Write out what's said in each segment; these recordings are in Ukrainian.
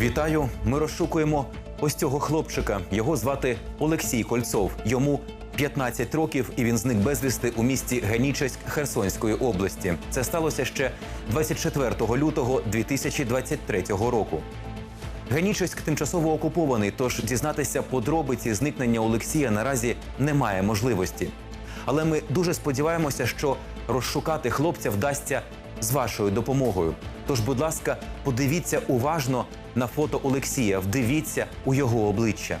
Вітаю! Ми розшукуємо ось цього хлопчика. Його звати Олексій Кольцов. Йому 15 років, і він зник безвісти у місті Генічеськ Херсонської області. Це сталося ще 24 лютого 2023 року. Генічеськ тимчасово окупований, тож дізнатися подробиці зникнення Олексія наразі немає можливості. Але ми дуже сподіваємося, що розшукати хлопця вдасться з вашою допомогою. Тож, будь ласка, подивіться уважно на фото Олексія, вдивіться у його обличчя.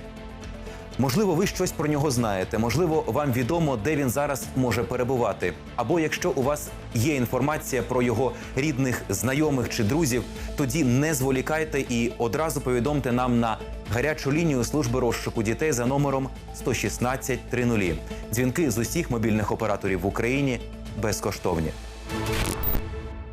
Можливо, ви щось про нього знаєте, можливо, вам відомо, де він зараз може перебувати. Або якщо у вас є інформація про його рідних, знайомих чи друзів, тоді не зволікайте і одразу повідомте нам на гарячу лінію служби розшуку дітей за номером 116 30. Дзвінки з усіх мобільних операторів в Україні безкоштовні.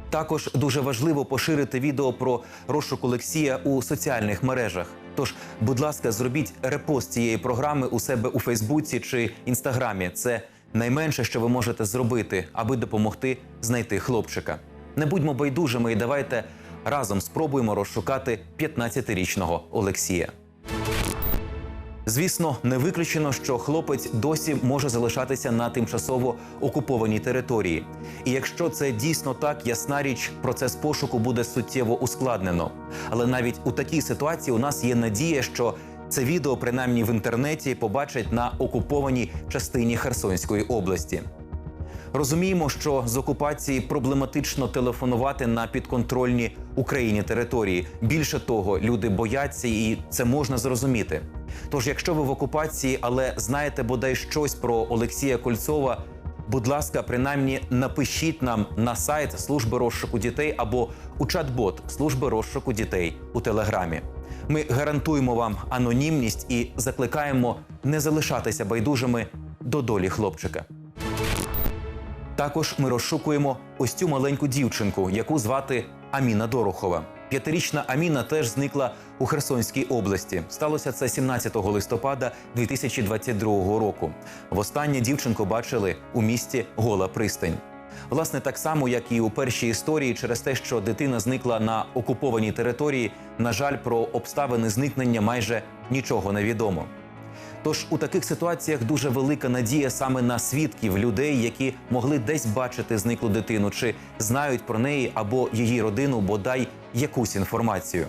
Також дуже важливо поширити відео про розшук Олексія у соціальних мережах. Тож, будь ласка, зробіть репост цієї програми у себе у Фейсбуці чи Інстаграмі. Це найменше, що ви можете зробити, аби допомогти знайти хлопчика. Не будьмо байдужими і давайте разом спробуємо розшукати 15-річного Олексія. Звісно, не виключено, що хлопець досі може залишатися на тимчасово окупованій території. І якщо це дійсно так, ясна річ, процес пошуку буде суттєво ускладнено. Але навіть у такій ситуації у нас є надія, що це відео, принаймні в інтернеті, побачать на окупованій частині Херсонської області. Розуміємо, що з окупації проблематично телефонувати на підконтрольні Україні території. Більше того, люди бояться, і це можна зрозуміти. Тож, якщо ви в окупації, але знаєте бодай щось про Олексія Кольцова, будь ласка, принаймні напишіть нам на сайт служби розшуку дітей або у чат-бот служби розшуку дітей у телеграмі. Ми гарантуємо вам анонімність і закликаємо не залишатися байдужими до долі хлопчика. Також ми розшукуємо ось цю маленьку дівчинку, яку звати Аміна Дорохова. П'ятирічна Аміна теж зникла у Херсонській області. Сталося це 17 листопада 2022 року. Востаннє дівчинку бачили у місті Гола Пристань. Власне, так само, як і у першій історії, через те, що дитина зникла на окупованій території, на жаль, про обставини зникнення майже нічого не відомо. Тож у таких ситуаціях дуже велика надія саме на свідків людей, які могли десь бачити зниклу дитину, чи знають про неї або її родину, бодай якусь інформацію.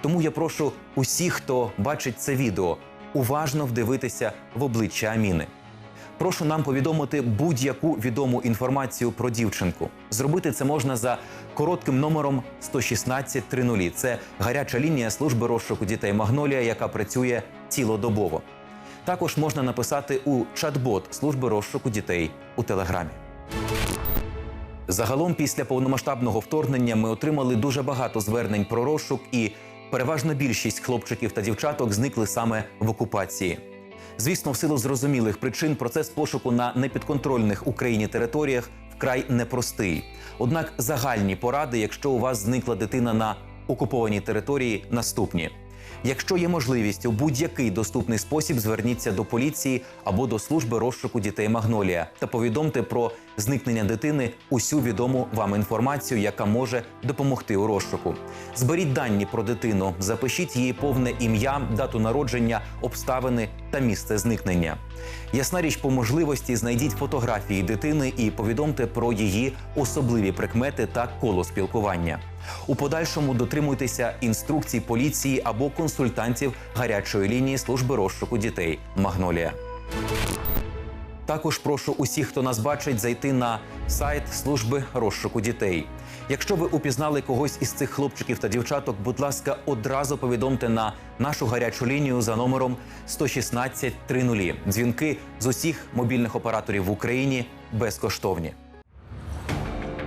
Тому я прошу усіх, хто бачить це відео, уважно вдивитися в обличчя Аміни. Прошу нам повідомити будь-яку відому інформацію про дівчинку. Зробити це можна за коротким номером 116 30. Це гаряча лінія служби розшуку дітей Магнолія, яка працює цілодобово. Також можна написати у чат-бот служби розшуку дітей у телеграмі. Загалом, після повномасштабного вторгнення, ми отримали дуже багато звернень про розшук, і переважна більшість хлопчиків та дівчаток зникли саме в окупації. Звісно, в силу зрозумілих причин процес пошуку на непідконтрольних Україні територіях вкрай непростий. Однак загальні поради, якщо у вас зникла дитина на окупованій території, наступні. Якщо є можливість у будь-який доступний спосіб, зверніться до поліції або до служби розшуку дітей Магнолія та повідомте про зникнення дитини усю відому вам інформацію, яка може допомогти у розшуку. Зберіть дані про дитину, запишіть її повне ім'я, дату народження, обставини та місце зникнення. Ясна річ по можливості знайдіть фотографії дитини і повідомте про її особливі прикмети та коло спілкування. У подальшому дотримуйтеся інструкцій поліції або консультантів гарячої лінії служби розшуку дітей Магнолія. Також прошу усіх, хто нас бачить, зайти на сайт служби розшуку дітей. Якщо ви упізнали когось із цих хлопчиків та дівчаток, будь ласка, одразу повідомте на нашу гарячу лінію за номером 116 30. Дзвінки з усіх мобільних операторів в Україні безкоштовні.